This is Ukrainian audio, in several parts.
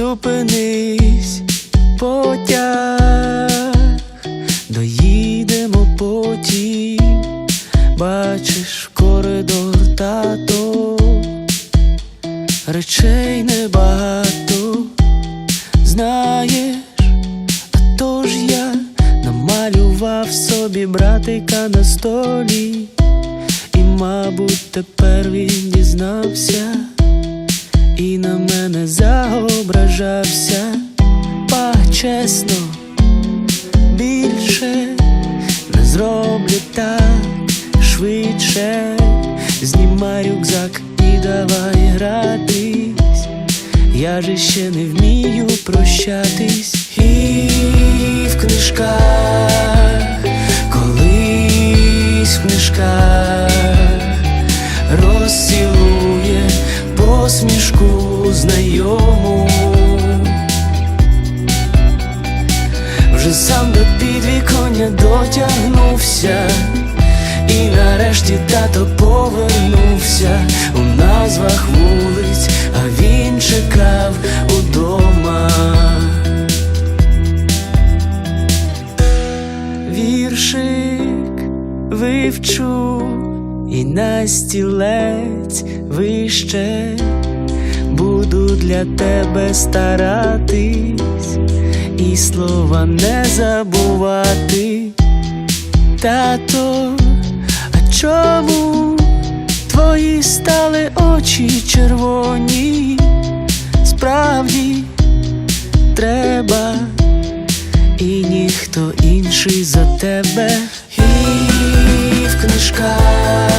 зупинись, потяг, доїдемо потім, бачиш коридор тато, речей небагато, знаєш, а то ж я намалював собі братика на столі, і, мабуть, тепер він дізнався і на мене заображався, па чесно, більше не зроблю так швидше, знімай рюкзак і давай гратись. Я же ще не вмію прощатись. І в книжках, посмішку знайому. Вже сам до підвіконня дотягнувся, і нарешті тато повернувся у назвах вулиць, а він чекав удома. Віршик вивчу і на стілець вище буду для тебе старатись і слова не забувати. Тато, а чому твої стали очі червоні? Справді треба, і ніхто інший за тебе. І в книжках,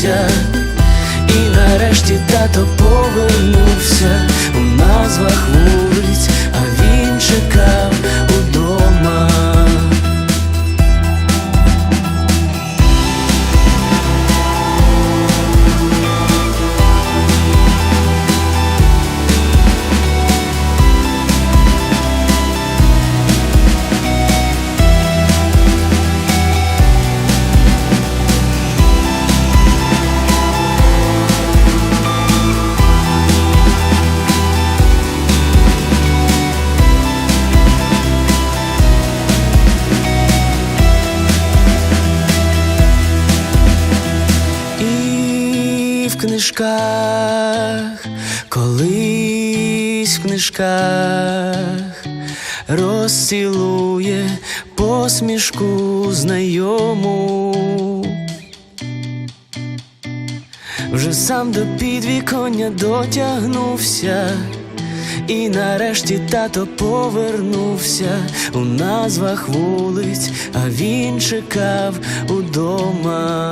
дотягнувся, і нарешті тато повернувся. У назвах вулиць, книжках, колись в книжках розцілує посмішку знайому. Вже сам до підвіконня дотягнувся, і нарешті тато повернувся у назвах вулиць, а він чекав удома.